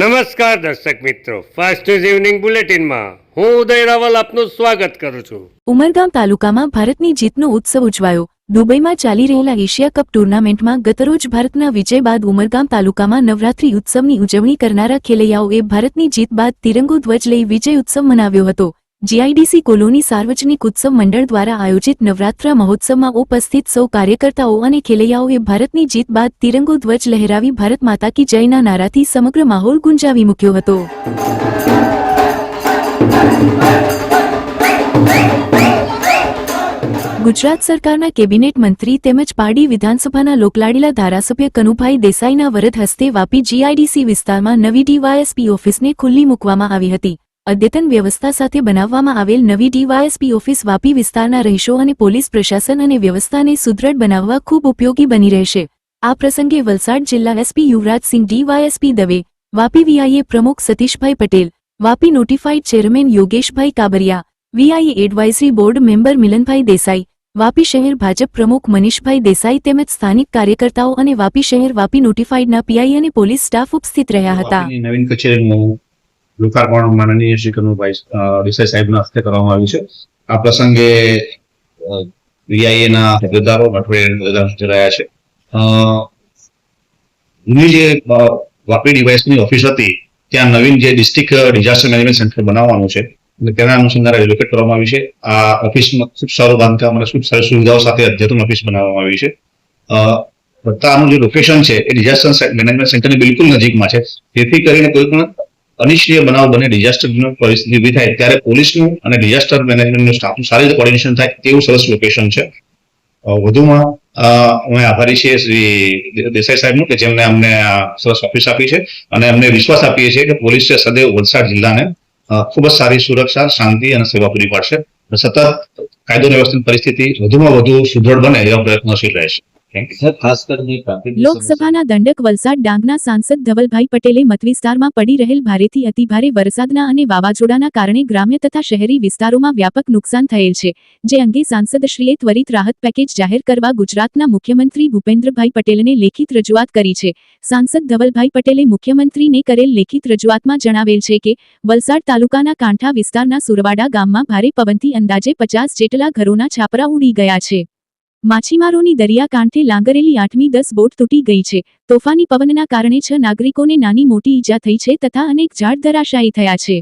નમસ્કાર દર્શક મિત્રો. ફાસ્ટ ન્યૂઝ ઇવનિંગ બુલેટિનમાં હું ઉદય રાવલ આપનું સ્વાગત કરું છું. ઉમરગામ તાલુકામાં ભારતની જીતનો ઉત્સવ ઉજવાયો. દુબઈમાં ચાલી રહેલા એશિયા કપ ટુર્નામેન્ટમાં ગતરોજ ભારતના વિજય બાદ ઉમરગામ તાલુકામાં નવરાત્રી ઉત્સવની ઉજવણી કરનારા ખેલૈયાઓએ ભારતની જીત બાદ તિરંગો ધ્વજ લઈ વિજય ઉત્સવ મનાવ્યો હતો. જીઆઈડીસી કોલોની સાર્વજનિક ઉત્સવ મંડળ દ્વારા આયોજિત નવરાત્રા મહોત્સવમાં ઉપસ્થિત સૌ કાર્યકર્તાઓ અને ખેલૈયાઓએ ભારતની જીત બાદ તિરંગો ધ્વજ લહેરાવી ભારત માતા કી જયના નારાથી સમગ્ર માહોલ ગુંજાવી મૂક્યો હતો. ગુજરાત સરકારના કેબિનેટ મંત્રી તેમજ પારડી વિધાનસભાના લોકલાડીલા ધારાસભ્ય કનુભાઈ દેસાઈના વરદ હસ્તે વાપી જીઆઈડીસી વિસ્તારમાં નવી ડીવાયએસપી ઓફિસને ખુલ્લી મૂકવામાં આવી હતી. અદ્યતન વ્યવસ્થા સાથે બનાવવામાં આવેલ નવી ડીવાયએસપી ઓફિસ વાપી વિસ્તારના રહીશો અને પોલીસ પ્રશાસન અને વ્યવસ્થાને સુદૃઢ બનાવવા ખૂબ ઉપયોગી બની રહેશે. આ પ્રસંગે વલસાડ જિલ્લા SP Yuvrajsinh DYSP Dave, Vapi VIA પ્રમુખ Satishbhai Patel, Vapi notified chairman Yogeshbhai Kabariya, VIA advisory board member Milanbhai Desai, Vapi શહેર ભાજપ પ્રમુખ મનીષભાઈ દેસાઈ તેમજ સ્થાનિક કાર્યકર્તાઓ અને વાપી શહેર વાપી નોટિફાઈડના પીઆઈ અને પોલીસ સ્ટાફ ઉપસ્થિત રહ્યા હતા. નવીન કચેરીનું લોકાર્પણ માનનીય શ્રી કનુભાઈ દેસાઈ સાહેબના હસ્તે કરવામાં આવ્યું છે. આ પ્રસંગે વીઆઈએના હોદ્દેદારો હોદ્દેદારો રહ્યા છે. અ, જે વાપી ડિવાઇસની ઓફિસ હતી ત્યાં નવીન જે ડિસ્ટ્રિક્ટ ડિઝાસ્ટર મેનેજમેન્ટ સેન્ટર બનાવવાનું છે એટલે તેના અનુસંધાને રિલોકેટ કરવામાં આવી છે. આ ઓફિસમાં ખૂબ સારું બાંધકામ અને ખૂબ સારી સુવિધાઓ સાથે અદ્યતન ઓફિસ બનાવવામાં આવી છે. બધાનું જે લોકેશન છે એ ડિઝાસ્ટર મેનેજમેન્ટ સેન્ટરની બિલકુલ નજીકમાં છે. જેથી કરીને કોઈ પણ અનિશ્ચિત બનાવ બને ડિઝાસ્ટર પરિસ્થિતિ ઊભી થાય, ત્યારે પોલીસનું અને ડિઝાસ્ટર મેનેજમેન્ટનું સ્ટાફનું સારી રીતે કોર્ડિનેશન થાય, તેવું સરસ લોકેશન છે. વધુમાં અમે આભારી છીએ શ્રી દેસાઈ સાહેબનું કે જેમને અમને સરસ ઓફિસ આપી છે અને અમને વિશ્વાસ આપીએ છીએ કે પોલીસ સદૈવ વલસાડ જિલ્લાને ખૂબ જ સારી સુરક્ષા, શાંતિ અને સેવા પૂરી પાડશે. સતત કાયદો વ્યવસ્થિત પરિસ્થિતિ વધુમાં વધુ સુદૃઢ બને એવા પ્રયત્નશીલ રહેશે. લોકસભાના દંડક વલસાડ ડાંગના સાંસદ ધવલભાઈ પટેલે મતવિસ્તારમાં પડી રહેલ ભારેથી અતિભારે વરસાદના અને વાવાઝોડાના કારણે ગ્રામ્ય તથા શહેરી વિસ્તારોમાં વ્યાપક નુકસાન થયેલ છે, જે અંગે સાંસદશ્રીએ ત્વરિત રાહત પેકેજ જાહેર કરવા ગુજરાતના મુખ્યમંત્રી ભૂપેન્દ્રભાઈ પટેલને લેખિત રજૂઆત કરી છે. સાંસદ ધવલભાઈ પટેલે મુખ્યમંત્રીને કરેલ લેખિત રજૂઆતમાં જણાવેલ છે કે, વલસાડ તાલુકાના કાંઠા વિસ્તારના સુરવાડા ગામમાં ભારે પવનથી અંદાજે પચાસ જેટલા ઘરોના છાપરા ઉડી ગયા છે. માછીમારોની દરિયાકાંઠે લાંગરેલી આઠમી દસ બોટ તૂટી ગઈ છે. તોફાની પવનના કારણે છ નાગરિકોને નાની મોટી ઈજા થઈ છે તથા અનેક ઝાડ ધરાશાયી થયા છે.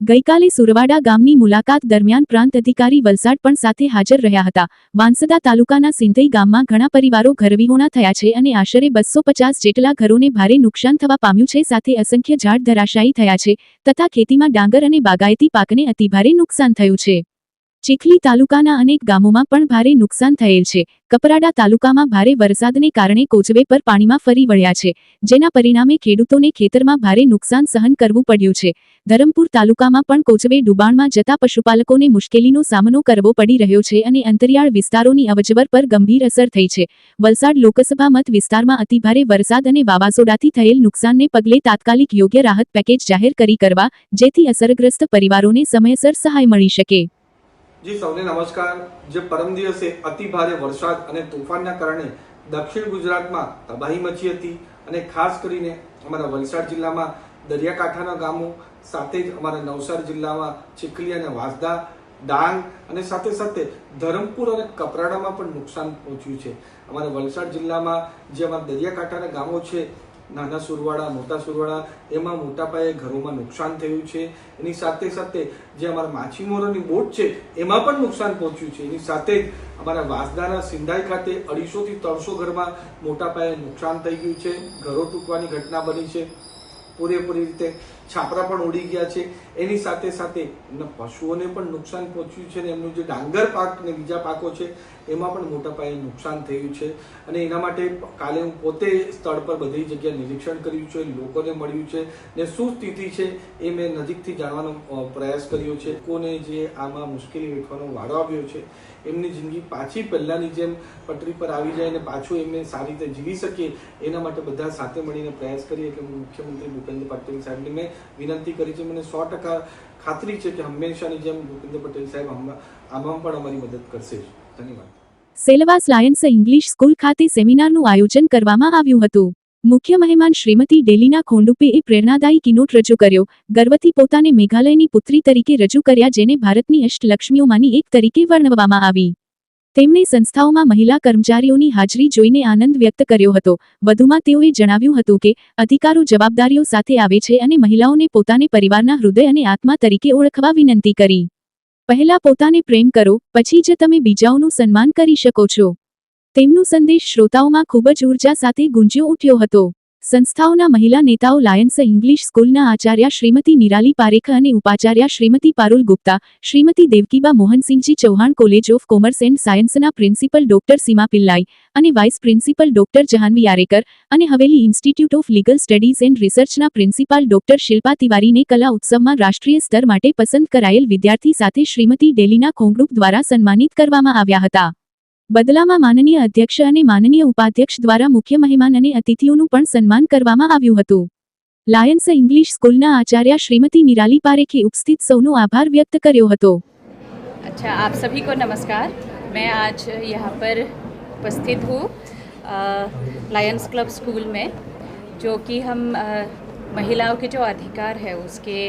ગઈકાલે સુરવાડા ગામની મુલાકાત દરમિયાન પ્રાંત અધિકારી વલસાડ પણ સાથે હાજર રહ્યા હતા. વાંસદા તાલુકાના સિંધઈ ગામમાં ઘણા પરિવારો ઘરવિહોણા થયા છે અને આશરે બસો પચાસ જેટલા ઘરોને ભારે નુકસાન થવા પામ્યું છે સાથે અસંખ્ય ઝાડ ધરાશાયી થયા છે તથા ખેતીમાં ડાંગર અને બાગાયતી પાકને અતિભારે નુકસાન થયું છે. ચીખલી તાલુકાના અનેક ગામોમાં પણ ભારે નુકસાન થયેલ છે. કપરાડા તાલુકામાં ભારે વરસાદને કારણે કોચવે પર પાણીમાં ફરી વળ્યા છે. જેના પરિણામે ખેડૂતોને ખેતરમાં ભારે નુકસાન સહન કરવું પડ્યું છે. ધરમપુર તાલુકામાં પણ કોચવે ડુબાણમાં જતા પશુપાલકોને મુશ્કેલીનો સામનો કરવો પડી રહ્યો છે અને અંતરિયાળ વિસ્તારોની અવજવર પર ગંભીર અસર થઈ છે. વલસાડ લોકસભા મત વિસ્તારમાં અતિભારે વરસાદ અને વાવાઝોડાથી થયેલ નુકસાનને પગલે તાત્કાલિક યોગ્ય રાહત પેકેજ જાહેર કરી કરવા જેથી અસરગ્રસ્ત પરિવારોને સમયસર સહાય મળી શકે. જી, સૌને નમસ્કાર. જે પરમ દિવસે અતિ ભારે વરસાદ અને તોફાનના કારણે દક્ષિણ ગુજરાતમાં તબાહી મચી હતી અને ખાસ કરીને અમારા વલસાડ જિલ્લામાં દરિયાકાંઠાના ગામો, સાથે જ અમારા નવસારી જિલ્લામાં ચીખલી અને વાંસદા, ડાંગ અને સાથે સાથે ધરમપુર અને કપરાડામાં પણ નુકસાન પહોંચ્યું છે. અમારા વલસાડ જિલ્લામાં જે અમારા દરિયાકાંઠાના ગામો છે નાના સુરવાડા મોટા સુરવાડા એમાં મોટા પાયે ઘરોમાં નુકસાન થયું છે. એની સાથે સાથે જે અમારા માછીમારોની બોટ છે, એમાં પણ નુકસાન પહોંચ્યું છે. એની સાથે જ અમારા વાસદાના સિંધાઈ ખાતે અઢીસોથી ત્રણસો ઘરમાં મોટા પાયે નુકસાન થઈ ગયું છે. ઘરો તૂટવાની ઘટના બની છે. પૂરેપૂરી રીતે છાપરા પણ ઉડી ગયા છે. એની સાથે સાથે એમના પશુઓને પણ નુકસાન પહોંચ્યું છે અને એમનું જે ડાંગર પાક ને બીજા પાકો છે, એમાં પણ મોટા પાયે નુકસાન થયું છે. અને એના માટે કાલે હું પોતે સ્થળ પર બધી જગ્યાએ નિરીક્ષણ કર્યું છે, લોકોને મળ્યું છે ને શું સ્થિતિ છે એ મેં નજીકથી જાણવાનો પ્રયાસ કર્યો છે. લોકોને જે આમાં મુશ્કેલી વેઠવાનો વાડો આવ્યો છે, એમની જિંદગી પાછી પહેલાંની જેમ પટરી પર આવી જાય અને પાછું એમને સારી રીતે જીવી શકીએ, એના માટે બધા સાથે મળીને પ્રયાસ કરીએ એટલે મુખ્યમંત્રી ભૂપેન્દ્ર પટેલ સાહેબને મેં વિનંતી કરી છે. મને સો ટકા ખાતરી છે કે હંમેશાની જેમ ભૂપેન્દ્ર પટેલ સાહેબ આમાં પણ અમારી મદદ કરશે. જ ધન્યવાદ. સેલવાસ લાયન્સ ઇંગ્લિશ સ્કૂલ ખાતે સેમિનારનું આયોજન કરવામાં આવ્યું હતું. મુખ્ય મહેમાન શ્રીમતી ડેલીના ખોંડુપેએ પ્રેરણાદાયી કિનોટ રજૂ કર્યો. ગર્વથી પોતાને મેઘાલયની પુત્રી તરીકે રજૂ કર્યા, જેને ભારતની અષ્ટલક્ષ્મીઓમાંની એક તરીકે વર્ણવવામાં આવી. તેમણે સંસ્થાઓમાં મહિલા કર્મચારીઓની હાજરી જોઈને આનંદ વ્યક્ત કર્યો હતો. વધુમાં તેઓએ જણાવ્યું હતું કે, અધિકારો જવાબદારીઓ સાથે આવે છે અને મહિલાઓને પોતાને પરિવારના હૃદય અને આત્મા તરીકે ઓળખવા વિનંતી કરી. પહેલા પોતાને પ્રેમ કરો, પછી જ તમે બીજાઓનું સન્માન કરી શકો છો. તેમનું સંદેશ શ્રોતાઓમાં ખૂબ જ ઊર્જા સાથે ગુંજ્યો ઉઠ્યો હતો. સંસ્થાઓના મહિલા નેતાઓ લાયન્સ ઇંગ્લિશ સ્કૂલના આચાર્ય શ્રીમતી નિરાલી પારેખ અને ઉપાચાર્ય Shrimati Parul Gupta, Shrimati Devkiba Mohansinhji Chauhan college of commerce and સાયન્સના પ્રિન્સિપલ ડોક્ટર સીમા પિલ્લાઈ અને vice principal doctor Jahnavi Arekar અને Haveli institute of legal studies and રિસર્ચના principal doctor Shilpa તિવારીને કલા ઉત્સવમાં રાષ્ટ્રીય સ્તર માટે પસંદ કરાયેલ વિદ્યાર્થી સાથે શ્રીમતી ડેલીના ખોંગરૂપ દ્વારા સન્માનિત કરવામાં આવ્યા હતા. બદલામાં માનનીય અધ્યક્ષ અને માનનીય ઉપાધ્યક્ષ દ્વારા મુખ્ય મહેમાન અને અતિથિઓનું પણ સન્માન કરવામાં આવ્યું હતું લાયન્સ ઇંગ્લિશ સ્કૂલના આચાર્ય શ્રીમતી નિરાલી પારેખે ઉપસ્થિત સૌનો આભાર વ્યક્ત કર્યો હતો अच्छा आप सभी को नमस्कार मैं आज यहाँ पर उपस्थित हूँ लायंस क्लब स्कूल में जो कि हम अ, महिलाओं के जो अधिकार है उसके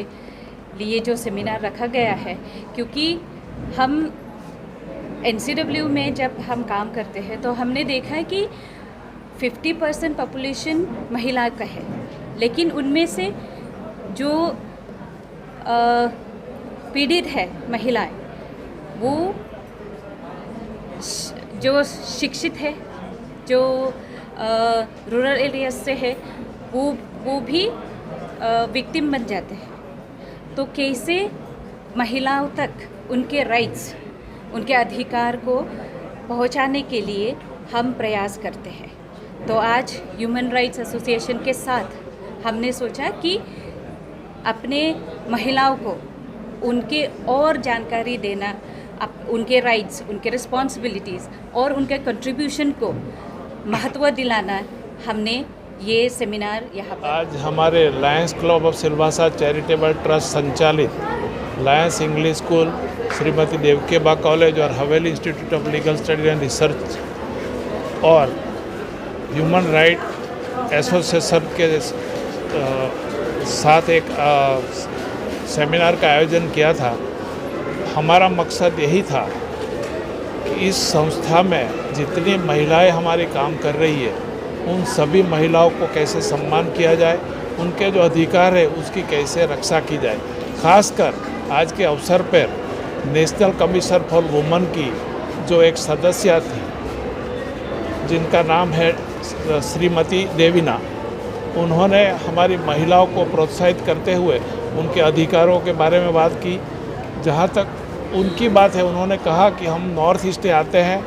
लिए जो सेमिनार रखा गया है क्योंकि हम एन में जब हम काम करते हैं तो हमने देखा है कि 50 परसेंट पॉपुलेशन महिला का है। लेकिन उनमें से जो पीड़ित है महिलाएँ, वो जो शिक्षित है, जो रूरल एरियाज़ से है, वो वो भी विक्टिम बन जाते हैं। तो कैसे महिलाओं तक उनके राइट्स उनके अधिकार को पहुँचाने के लिए हम प्रयास करते हैं। तो आज ह्यूमन राइट्स एसोसिएशन के साथ हमने सोचा कि अपने महिलाओं को उनके और जानकारी देना अप, उनके राइट्स उनके रिस्पॉन्सिबिलिटीज़ और उनके कंट्रीब्यूशन को महत्व दिलाना हमने ये सेमिनार यहाँ आज हमारे lions club of Silvassa charitable trust संचालित lions English school, Shrimati Devki ba college और Haveli institute of legal study and research और ह्यूमन राइट एसोसिएशन के साथ एक सेमिनार का आयोजन किया था। हमारा मकसद यही था कि इस संस्था में जितनी महिलाएँ हमारी काम कर रही है, उन सभी महिलाओं को कैसे सम्मान किया जाए, उनके जो अधिकार है, उसकी कैसे रक्षा की जाए। खासकर आज के अवसर पर नेशनल कमीशन फॉर वुमन की जो एक सदस्य थी, जिनका नाम है श्रीमती देवीना, उन्होंने हमारी महिलाओं को प्रोत्साहित करते हुए उनके अधिकारों के बारे में बात की। जहाँ तक उनकी बात है, उन्होंने कहा कि हम नॉर्थ ईस्ट आते हैं,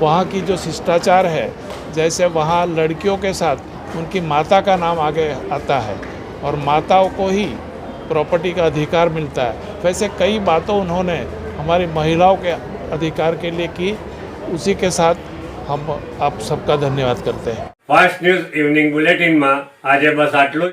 वहाँ की जो शिष्टाचार है, जैसे वहाँ लड़कियों के साथ उनकी माता का नाम आगे आता है और माताओं को ही प्रॉपर्टी का अधिकार मिलता है। वैसे कई बातों उन्होंने हमारी महिलाओं के अधिकार के लिए की, उसी के साथ हम आप सबका धन्यवाद करते हैं। फास्ट न्यूज़ इवनिंग बुलेटिन में आज बस आटलू।